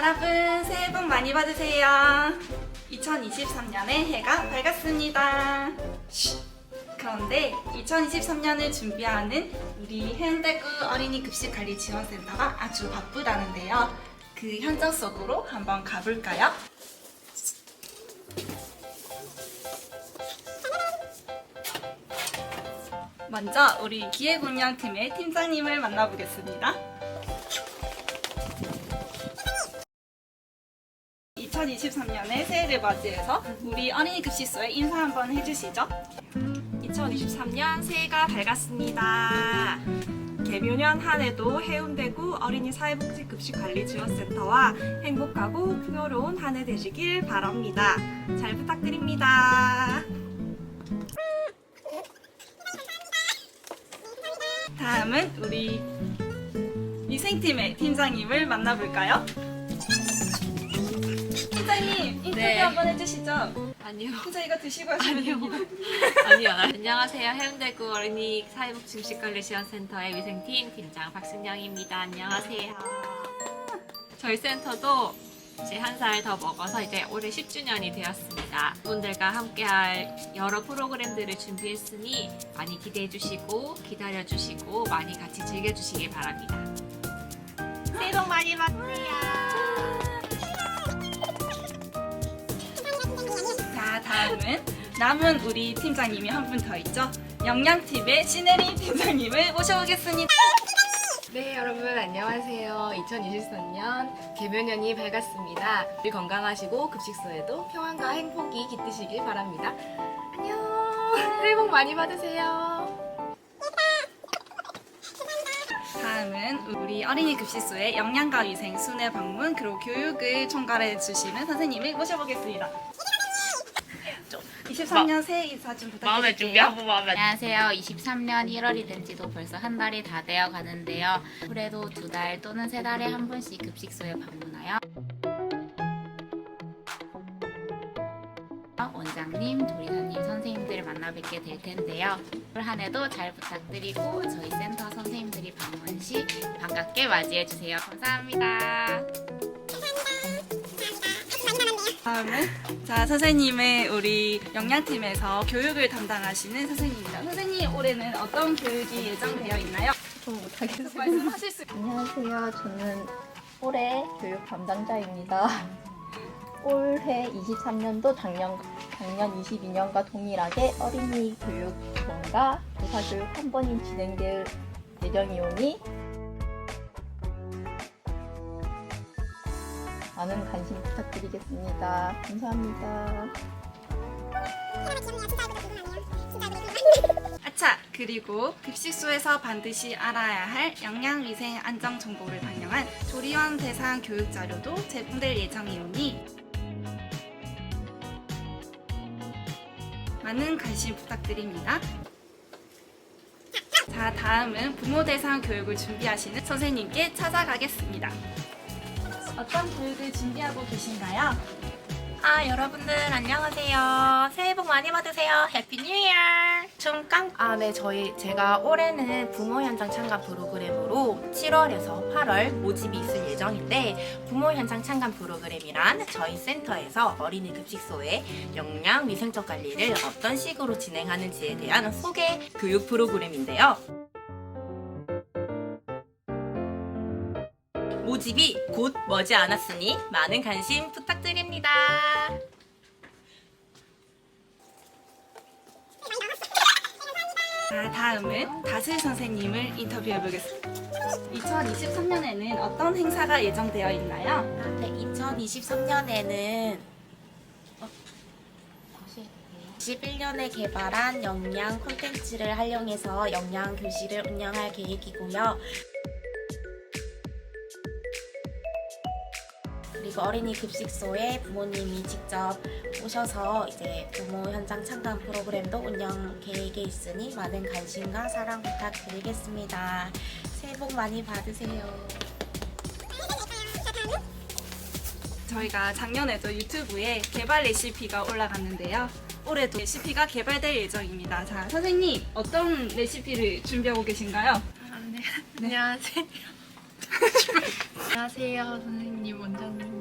여러분 새해 복 많이 받으세요. 2023년의 해가 밝았습니다. 쉿. 그런데 2023년을 준비하는 우리 해운대구 어린이 급식 관리 지원센터가 아주 바쁘다는데요. 그 현장 속으로 한번 가볼까요? 먼저 우리 기획운영팀의 팀장님을 만나보겠습니다. 2023년의 새해를 맞이해서 우리 어린이 급식소에 인사 한번 해주시죠. 2023년 새해가 밝았습니다. 개묘년 한 해도 해운대구 어린이 사회복지 급식 관리 지원센터와 행복하고 풍요로운 한 해 되시길 바랍니다. 잘 부탁드립니다. 다음은 우리 위생팀의 팀장님을 만나볼까요? 인터뷰 네. 한번 해주시죠. 아니요. 팀장 이거 드시고 하시면 됩니다. 아니요. 안녕하세요. 해운대구 어린이 사회복지급식관리지원센터의 위생팀 팀장 박순영입니다. 안녕하세요. 저희 센터도 이제 한 살 더 먹어서 이제 올해 10주년이 되었습니다. 분들과 함께할 여러 프로그램들을 준비했으니 많이 기대해 주시고 기다려 주시고 많이 같이 즐겨 주시길 바랍니다. 새해 복 많이 받으세요. 다음은 남은 우리 팀장님이 한 분 더 있죠. 영양팀의 신혜린 팀장님을 모셔보겠습니다. 네, 여러분 안녕하세요. 2023년 개묘년이 밝았습니다. 늘 건강하시고 급식소에도 평안과 행복이 깃드시길 바랍니다. 안녕. 새해 복 많이 받으세요. 다음은 우리 어린이 급식소의 영양과 위생 순회 방문 그리고 교육을 총괄해 주시는 선생님을 모셔보겠습니다. 23년 새해 인사 좀 부탁드릴게요. 안녕하세요. 23년 1월이 된 지도 벌써 한 달이 다 되어 가는데요. 올해도 두 달 또는 세 달에 한 번씩 급식소에 방문하여 원장님, 조리사님, 선생님들을 만나 뵙게 될 텐데요. 올 한 해도 잘 부탁드리고 저희 센터 선생님들이 방문 시 반갑게 맞이해 주세요. 감사합니다. 다음은 자 선생님의 우리 영양팀에서 교육을 담당하시는 선생님입니다. 선생님 올해는 어떤 교육이 예정되어 있나요? 좀 못하겠어요. 말씀하실 수 안녕하세요. 저는 올해 교육 담당자입니다. 올해 23년도 작년, 작년 22년과 동일하게 어린이 교육 지원과 교사 교육 한 번이 진행될 예정이오니 많은 관심 부탁드리겠습니다. 감사합니다. 아차 그리고 급식소에서 반드시 알아야 할 영양위생 안정 정보를 반영한 조리원 대상 교육 자료도 제공될 예정이오니 많은 관심 부탁드립니다. 자 다음은 부모 대상 교육을 준비하시는 선생님께 찾아가겠습니다. 어떤 교육을 준비하고 계신가요? 아 여러분들 안녕하세요. 새해 복 많이 받으세요. 해피 뉴 이어. 좀 깜. 아네 저희 제가 올해는 부모 현장 참관 프로그램으로 7월에서 8월 모집이 있을 예정인데 부모 현장 참관 프로그램이란 저희 센터에서 어린이 급식소의 영양 위생적 관리를 어떤 식으로 진행하는지에 대한 소개 교육 프로그램인데요. 모집이 곧 머지 않았으니 많은 관심 부탁드립니다. 자, 다음은 다슬 선생님을 인터뷰해 보겠습니다. 2023년에는 어떤 행사가 예정되어 있나요? 네, 2023년에는 21년에 개발한 영양 콘텐츠를 활용해서 영양 교실을 운영할 계획이고요. 그리고 어린이 급식소에 부모님이 직접 오셔서 이제 부모 현장 참관 프로그램도 운영 계획에 있으니 많은 관심과 사랑 부탁드리겠습니다. 새해 복 많이 받으세요. 저희가 작년에도 유튜브에 개발 레시피가 올라갔는데요. 올해도 레시피가 개발될 예정입니다. 자, 선생님 어떤 레시피를 준비하고 계신가요? 안녕하세요. 안녕하세요 선생님 원장님들 어,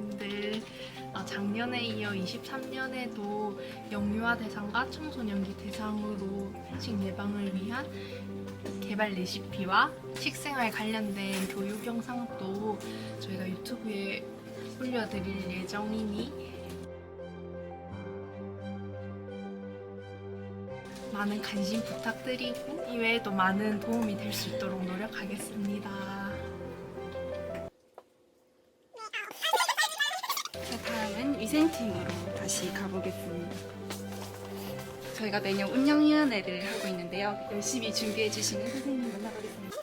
작년에 이어 23년에도 영유아 대상과 청소년기 대상으로 회식 예방을 위한 개발 레시피와 식생활 관련된 교육 영상도 저희가 유튜브에 올려드릴 예정이니 많은 관심 부탁드리고 이외에도 많은 도움이 될 수 있도록 노력하겠습니다. 위생팀으로 다시 가보겠습니다. 저희가 매년 운영위원회를 하고 있는데요. 열심히 준비해주시는 선생님 만나보겠습니다.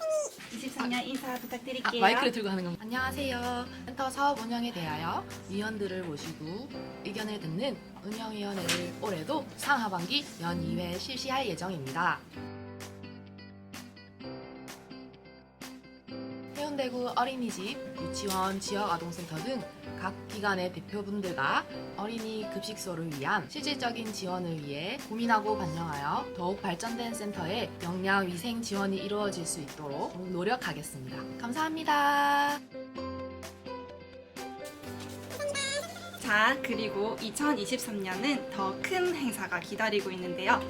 23년 인사 부탁드릴게요. 들고 하는 겁니다. 안녕하세요. 센터 사업 운영에 대하여 위원들을 모시고 의견을 듣는 운영위원회를 올해도 상하반기 연 2회 실시할 예정입니다. 해운대구 어린이집, 유치원, 지역아동센터 등 각 기관의 대표분들과 어린이 급식소를 위한 실질적인 지원을 위해 고민하고 반영하여 더욱 발전된 센터의 역량 위생 지원이 이루어질 수 있도록 노력하겠습니다. 감사합니다. 자, 그리고 2023년은 더 큰 행사가 기다리고 있는데요.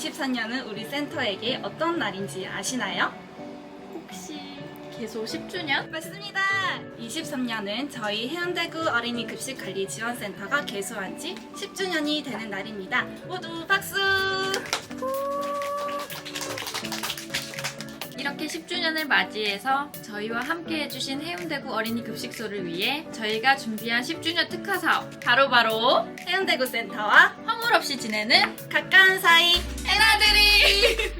2023년은 우리 센터에게 어떤 날인지 아시나요? 혹시 개소 10주년? 맞습니다. 23년은 저희 해운대구 어린이 급식 관리 지원 센터가 개소한 지 10주년이 되는 날입니다. 모두 박수! 이렇게 10주년을 맞이해서 저희와 함께 해주신 해운대구 어린이 급식소를 위해 저희가 준비한 10주년 특화 사업 바로바로 해운대구 센터와 허물 없이 지내는 가까운 사이 에나들이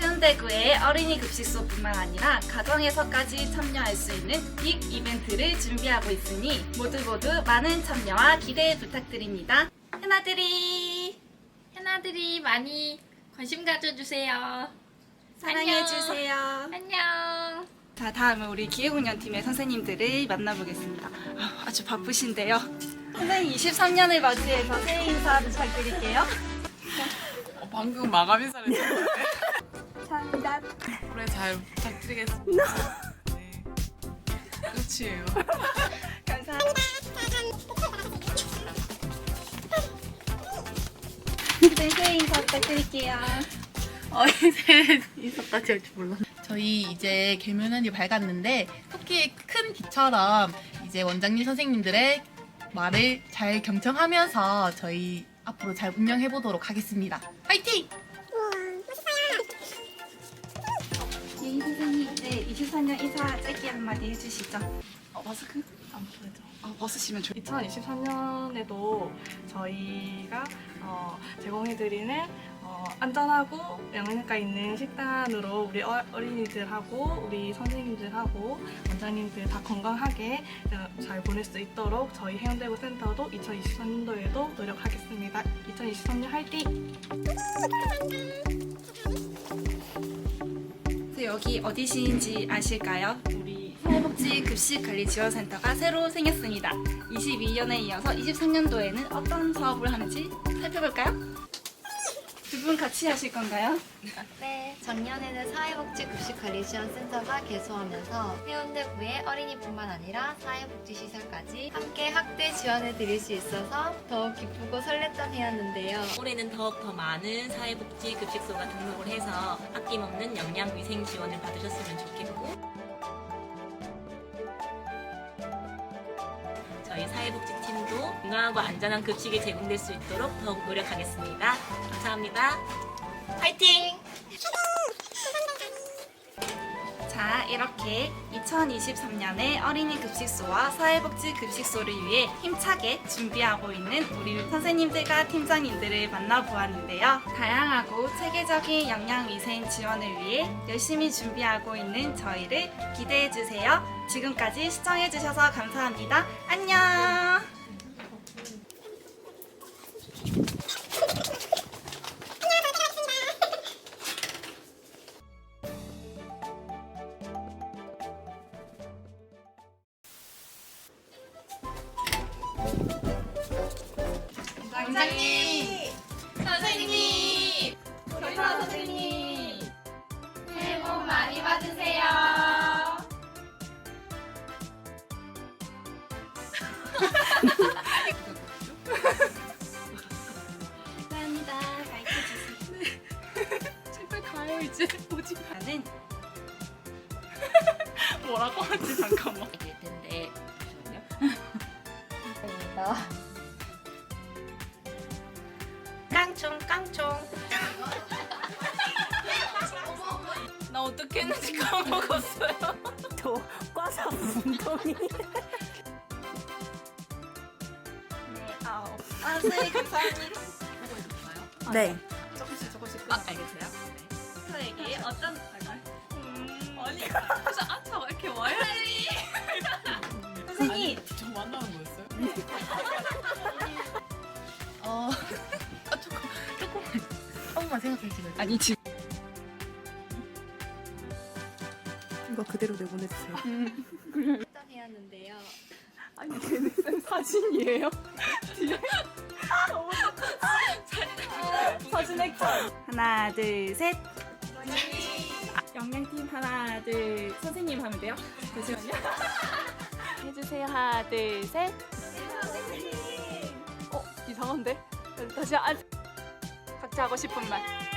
해운대구의 어린이 급식소뿐만 아니라 가정에서까지 참여할 수 있는 빅 이벤트를 준비하고 있으니 모두 모두 많은 참여와 기대 부탁드립니다. 해나들이 해나들이 많이 관심 가져주세요. 사랑해주세요. 안녕. 자, 다음은 우리 기획운영팀의 선생님들을 만나보겠습니다. 아, 아주 바쁘신데요. 선생님 23년을 맞이해서 새해 인사 부탁드릴게요. 어, 방금 마감 인사를 했는데 감사합니다. 올해 잘 부탁드리겠습니다. 네. 끝이에요. 감사합니다. 네, 새해 인사 부탁드릴게요. 있었다지 할 줄 몰라. 저희 이제 개면연이 밝았는데 토끼의 큰 귀처럼 이제 원장님 선생님들의 말을 잘 경청하면서 저희 앞으로 잘 운영해 보도록 하겠습니다. 화이팅! 예희 선생님, 네, 24년 인사 짧게 한마디 해주시죠. 어, 마스크 안 보여줘. 아, 벗으시면 좋 2023년에도 저희가 어, 제공해드리는 어, 안전하고 영양가 있는 식단으로 우리 어, 어린이들하고 우리 선생님들하고 원장님들 다 건강하게 어, 잘 보낼 수 있도록 저희 해운대구 센터도 2023년도에도 노력하겠습니다. 2023년 화이팅! 네, 여기 어디신지 아실까요? 우리 사회복지 급식 관리 지원센터가 새로 생겼습니다. 22년에 이어서 23년도에는 어떤 사업을 하는지 살펴볼까요? 두 분 같이 하실 건가요? 네, 작년에는 사회복지급식관리지원센터가 개소하면서 해운대구의 어린이뿐만 아니라 사회복지시설까지 함께 학대 지원을 드릴 수 있어서 더욱 기쁘고 설렜던 해였는데요. 올해는 더욱 더 많은 사회복지 급식소가 등록을 해서 아낌없는 영양 위생 지원을 받으셨으면 좋겠고 건강하고 안전한 급식이 제공될 수 있도록 더욱 노력하겠습니다. 감사합니다. 화이팅! 자, 이렇게 2023년에 어린이 급식소와 사회복지 급식소를 위해 힘차게 준비하고 있는 우리 선생님들과 팀장님들을 만나보았는데요. 다양하고 체계적인 영양위생 지원을 위해 열심히 준비하고 있는 저희를 기대해주세요. 지금까지 시청해주셔서 감사합니다. 안녕! 원장님! 선생님! 교사 선생님! 새해 복 많이 받으세요. 감사합니다. 가르쳐 주세요. 제발 가요 이제 오지 나는 뭐라고 하지 잠깐만. 될 텐데 잠시만요. 입니다. 깡총 깡총. 나 어떻게 했는지 까먹었어요. 네, 아홉. 아, 선생님 감사합니다. 네. 조금씩 조금씩. 아, 알겠어요? 저에게 어떤 음, 언니가 그래서 아차 왜 이렇게 와요? 선생님 저 만나는 거였어요? 어, 아, 조금만 생각해 지금. 아니 지금 이거 그대로 내보내주세요. 해였는데요. 아니 걔네 쌤 사진이에요? 사진 액션. 하나, 둘, 셋. 아, 영양팀 하나, 둘. 선생님 하면 돼요? 잠시만요. 해주세요. 하나, 둘, 셋. 어, 이상한데? 다시 안. 각자 하고 싶은 말.